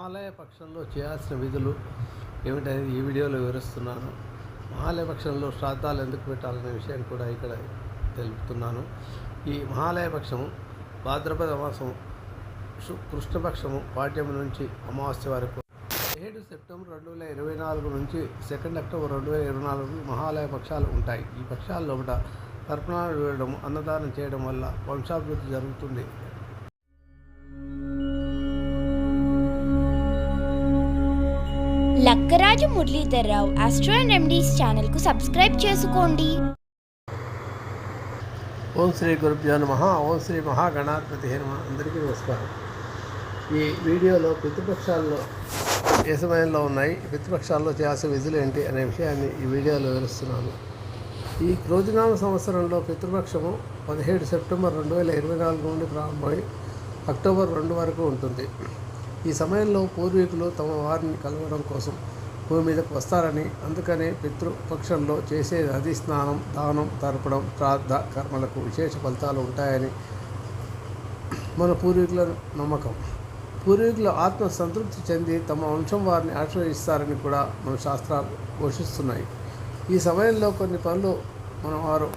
మహాలయ పక్షంలో చేయాల్సిన విధులు ఏమిటనేది ఈ వీడియోలో వివరిస్తున్నాను. మహాలయ పక్షంలో శ్రాద్ధాలు ఎందుకు పెట్టాలనే విషయాన్ని కూడా ఇక్కడ తెలుపుతున్నాను. ఈ మహాలయ పక్షము భాద్రపద మాసం కృష్ణపక్షము పాఠ్యం నుంచి అమావాస్య వరకు ఏడు సెప్టెంబర్ రెండు వేల ఇరవై నాలుగు నుంచి సెకండ్ అక్టోబర్ రెండు వేల ఇరవై నాలుగు మహాలయ పక్షాలు ఉంటాయి. ఈ పక్షాల్లో లోపల తర్పణాలు వేయడం అన్నదానం చేయడం వల్ల వంశాభివృద్ధి జరుగుతుంది. Lakkaraju Muralidhar Rao astro and remedies ఛానల్కు సబ్స్క్రైబ్ చేసుకోండి. ఓం శ్రీ గురుభ్యో నమ. ఓం శ్రీ మహాగణాధిపతి నమ. అందరికీ నమస్కారం. ఈ వీడియోలో పితృపక్షాల్లో ఏ సమయంలో ఉన్నాయి పితృపక్షాల్లో చేయాల్సిన విధులు ఏంటి అనే విషయాన్ని ఈ వీడియోలో వివరిస్తున్నాను. ఈ క్రోజనామ సంవత్సరంలో పితృపక్షము పదిహేడు సెప్టెంబర్ రెండు వేల ఇరవై నాలుగు నుండి ప్రారంభమై అక్టోబర్ రెండు వరకు ఉంటుంది. ఈ సమయంలో పూర్వీకులు తమ వారిని కలవడం కోసం భూమి మీదకు వస్తారని అందుకనే పితృపక్షంలో చేసే నది స్నానం దానం తర్పడం శ్రాద్ధ కర్మలకు విశేష ఫలితాలు ఉంటాయని మన పూర్వీకుల నమ్మకం. పూర్వీకుల ఆత్మ సంతృప్తి చెంది తమ వంశం వారిని ఆశ్రయిస్తారని కూడా మన శాస్త్రాలు ఘోషిస్తున్నాయి ఈ సమయంలో కొన్ని పనులు మన వారు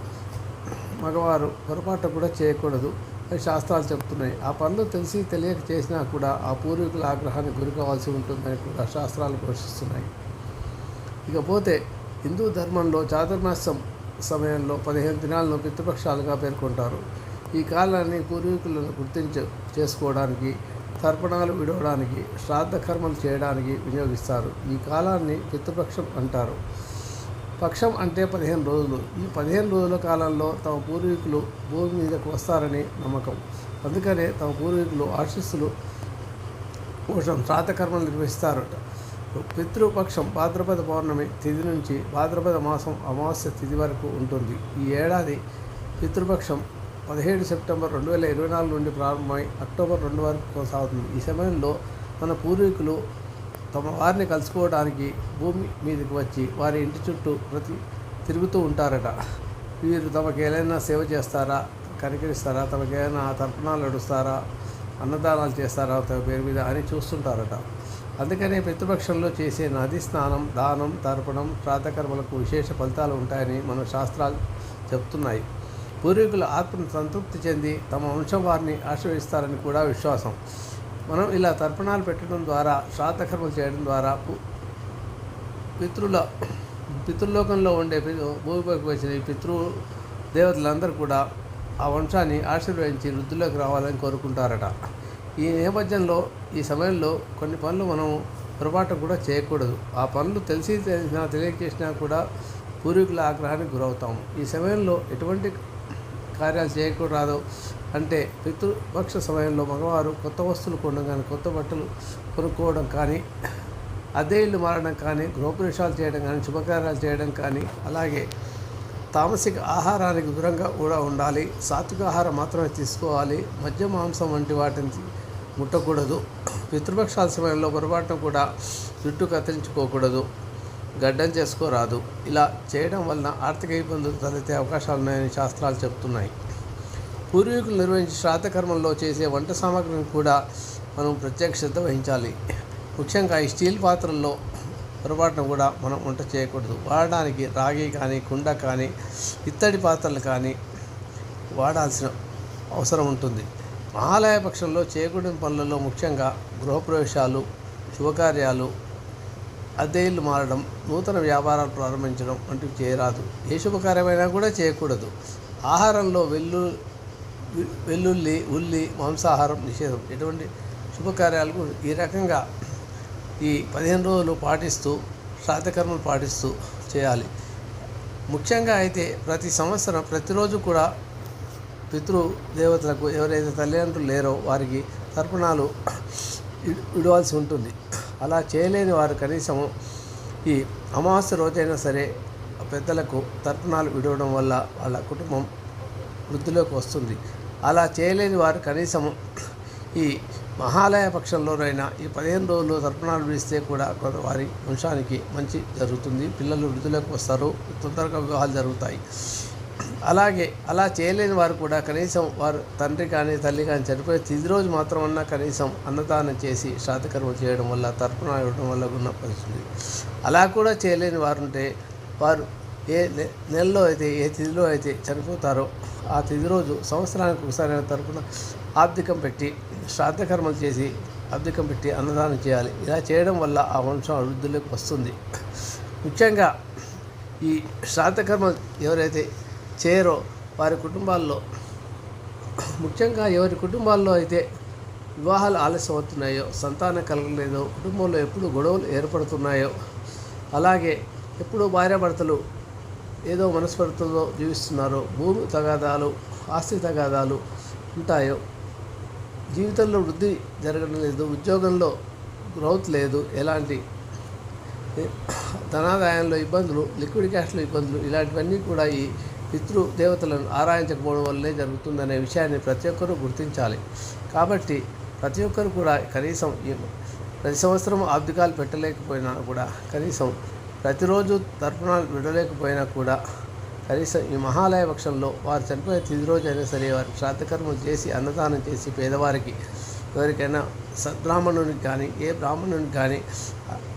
మగవారు పొరపాటు కూడా చేయకూడదు. శాస్త్రాలు చెప్తున్నాయి. ఆ పనులు తెలిసి తెలియక చేసినా కూడా ఆ పూర్వీకుల ఆగ్రహాన్ని గురికావాల్సి ఉంటుందని కూడా శాస్త్రాలు పోషిస్తున్నాయి. ఇకపోతే హిందూ ధర్మంలో చాతుర్మాసం సమయంలో పదిహేను దినాలను పితృపక్షాలుగా పేర్కొంటారు. ఈ కాలాన్ని పూర్వీకులను గుర్తించ చేసుకోవడానికి తర్పణాలు విడవడానికి శ్రాద్ధ కర్మలు చేయడానికి వినియోగిస్తారు. ఈ కాలాన్ని పితృపక్షం అంటారు. పక్షం అంటే పదిహేను రోజులు. ఈ పదిహేను రోజుల కాలంలో తమ పూర్వీకులు భూమి మీదకు వస్తారని నమ్మకం. అందుకనే తమ పూర్వీకులు ఆశీస్సులు కోసం శ్రాతకర్మలు నిర్వహిస్తారట. పితృపక్షం భాద్రపద పౌర్ణమి తిథి నుంచి భాద్రపద మాసం అమావాస్య తిథి వరకు ఉంటుంది. ఈ ఏడాది పితృపక్షం పదిహేడు సెప్టెంబర్ రెండు వేల ఇరవై నాలుగు నుండి ప్రారంభమై అక్టోబర్ రెండు వరకు కొనసాగుతుంది. ఈ సమయంలో మన పూర్వీకులు తమ వారిని కలుసుకోవడానికి భూమి మీదకి వచ్చి వారి ఇంటి చుట్టూ ప్రతి తిరుగుతూ ఉంటారట. వీరు తమకు ఏదైనా సేవ చేస్తారా? కనికరిస్తారా? తమకు ఏదైనా తర్పణాలు నడుస్తారా? అన్నదానాలు చేస్తారా? తమ పేరు మీద అని చూస్తుంటారట. అందుకనే ప్రతిపక్షంలో చేసే నది స్నానం దానం తర్పణం ప్రాతకర్మలకు విశేష ఫలితాలు ఉంటాయని మన శాస్త్రాలు చెప్తున్నాయి. పూర్వీకులు ఆత్మను సంతృప్తి చెంది తమ వంశం వారిని ఆశ్రయిస్తారని కూడా విశ్వాసం. మనం ఇలా తర్పణాలు పెట్టడం ద్వారా శ్రాద్ధకర్మలు చేయడం ద్వారా పితృల పితృలోకంలో ఉండే భూమిపైకి వచ్చిన ఈ పితృ దేవతలందరూ కూడా ఆ వంశాన్ని ఆశీర్వదించి వృద్ధిలోకి రావాలని కోరుకుంటారట. ఈ నేపథ్యంలో ఈ సమయంలో కొన్ని పనులు మనం పొరపాటు కూడా చేయకూడదు. ఆ పనులు తెలిసి తెలిసినా తెలియచేసినా కూడా పూర్వీకుల ఆగ్రహానికి గురవుతాము. ఈ సమయంలో ఎటువంటి కార్యాలు చేయకూడదు. అంటే పితృపక్ష సమయంలో మగవారు కొత్త వస్తువులు కొనడం కానీ కొత్త బట్టలు కొనుక్కోవడం కానీ అదే ఇల్లు మారడం కానీ గృహప్రవేశాలు చేయడం కానీ శుభకార్యాలు చేయడం కానీ అలాగే తామసిక ఆహారానికి దూరంగా కూడా ఉండాలి. సాత్విక ఆహారం మాత్రమే తీసుకోవాలి. మద్య మాంసం వంటి వాటిని ముట్టకూడదు. పితృపక్షాల సమయంలో పొరపాటున కూడా జుట్టు కత్తిరించుకోకూడదు. గడ్డం చేసుకోరాదు. ఇలా చేయడం వలన ఆర్థిక ఇబ్బందులు తలెత్తే అవకాశాలు ఉన్నాయని శాస్త్రాలు చెప్తున్నాయి. పూర్వీకులు నిర్వహించే శ్రాద్ధ చేసే వంట సామాగ్రిని కూడా మనం ప్రత్యేక శ్రద్ధ వహించాలి. ముఖ్యంగా ఈ స్టీల్ పాత్రల్లో పొరపాటున కూడా మనం వంట చేయకూడదు. వాడడానికి రాగి కానీ కుండ కానీ ఇత్తడి పాత్రలు కానీ వాడాల్సిన అవసరం ఉంటుంది. మహాలయ పక్షంలో చేయకూడని పనులలో ముఖ్యంగా గృహప్రవేశాలు శుభకార్యాలు అద్దె మారడం నూతన వ్యాపారాలు ప్రారంభించడం వంటివి చేయరాదు. ఏ శుభకార్యమైనా కూడా చేయకూడదు. ఆహారంలో వెల్లు వెల్లుల్లి ఉల్లి మాంసాహారం నిషేధం. ఎటువంటి శుభకార్యాలకు ఈ రకంగా ఈ పదిహేను రోజులు పాటిస్తూ శ్రాతకర్మలు పాటిస్తూ చేయాలి. ముఖ్యంగా అయితే ప్రతి సంవత్సరం ప్రతిరోజు కూడా పితృ దేవతలకు ఎవరైతే తల్లిదండ్రులు లేరో వారికి తర్పణాలు ఇ- ఇడవాల్సి ఉంటుంది. అలా చేయలేని వారు కనీసం ఈ అమావాస్య రోజైనా సరే పెద్దలకు తర్పణాలు విడవడం వల్ల వాళ్ళ కుటుంబం వృద్ధిలోకి వస్తుంది. అలా చేయలేని వారు కనీసం ఈ మహాలయ పక్షంలోనైనా ఈ పదిహేను రోజులు తర్పణాలు విడిస్తే కూడా కొంత వారి వంశానికి మంచి జరుగుతుంది. పిల్లలు వృద్ధులకు వస్తారు. తొందరగా వివాహాలు జరుగుతాయి. అలాగే అలా చేయలేని వారు కూడా కనీసం వారు తండ్రి కానీ తల్లి కానీ చనిపోయే తిది రోజు మాత్రమన్నా కనీసం అన్నదానం చేసి శ్రాతకర్మ చేయడం వల్ల తర్పణ ఇవ్వడం వల్ల ఉన్న పరిస్థితి అలా కూడా చేయలేని వారుంటే వారు ఏ నె- నెలలో అయితే ఏ తిథిలో అయితే చనిపోతారో ఆ తిథి రోజు సంవత్సరానికి ఒకసారి తరపున ఆబ్దికం పెట్టి శ్రాద్ధకర్మలు చేసి ఆబ్దికం పెట్టి అన్నదానం చేయాలి. ఇలా చేయడం వల్ల ఆ వంశం అభివృద్ధిలోకి వస్తుంది. ముఖ్యంగా ఈ శ్రాద్ధకర్మ ఎవరైతే చేయరో వారి కుటుంబాల్లో ముఖ్యంగా ఎవరి కుటుంబాల్లో అయితే వివాహాలు ఆలస్యం అవుతున్నాయో సంతానం కలగలేదో కుటుంబంలో ఎప్పుడు గొడవలు ఏర్పడుతున్నాయో అలాగే ఎప్పుడు భార్యాభర్తలు ఏదో మనస్పర్ధతో జీవిస్తున్నారో భూమి తగాదాలు ఆస్తి తగాదాలు ఉంటాయో. జీవితంలో వృద్ధి జరగడం లేదు ఉద్యోగంలో గ్రోత్ లేదు ఎలాంటి ధనాదాయంలో ఇబ్బందులు లిక్విడ్ క్యాష్లో ఇబ్బందులు ఇలాంటివన్నీ కూడా ఈ పితృ దేవతలను ఆరాధించకపోవడం వల్లే జరుగుతుందనే విషయాన్ని ప్రతి ఒక్కరూ గుర్తించాలి. కాబట్టి ప్రతి ఒక్కరు కూడా కనీసం ప్రతి సంవత్సరం ఆబ్దికాలు పెట్టలేకపోయినా కూడా కనీసం ప్రతిరోజు తర్పణాలు విడలేకపోయినా కూడా కనీసం ఈ మహాలయ పక్షంలో వారు చనిపోయే తిది రోజు అయినా సరే వారి శ్రాద్ధకర్మలు చేసి అన్నదానం చేసి పేదవారికి ఎవరికైనా సద్బ్రాహ్మణునికి కానీ ఏ బ్రాహ్మణునికి కానీ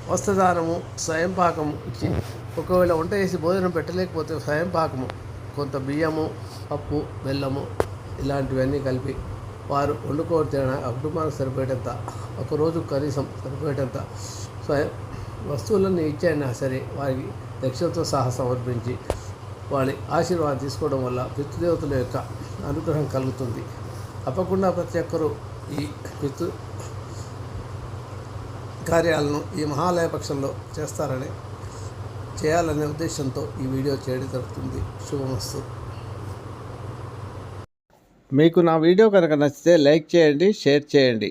వస్త్రదానము స్వయం పాకము ఇచ్చి ఒకవేళ వంట చేసి భోజనం పెట్టలేకపోతే స్వయం పాకము కొంత బియ్యము పప్పు బెల్లము ఇలాంటివన్నీ కలిపి వారు వండుకోవడం తినడం ఆ కుటుంబానికి సరిపోయేటంత ఒకరోజు కనీసం సరిపోయేటంత స్వయం వస్తువులన్నీ ఇచ్చైనా సరే వారికి దక్షిణతో సహా సమర్పించి వారి ఆశీర్వాదం తీసుకోవడం వల్ల పితృదేవతల యొక్క అనుగ్రహం కలుగుతుంది. తప్పకుండా ప్రతి ఒక్కరూ ఈ పితృ కార్యాలను ఈ మహాలయ పక్షంలో చేస్తారని చేయాలనే ఉద్దేశంతో ఈ వీడియో చేయడం జరుగుతుంది. శుభమస్తు. మీకు నా వీడియో కనుక నచ్చితే లైక్ చేయండి షేర్ చేయండి.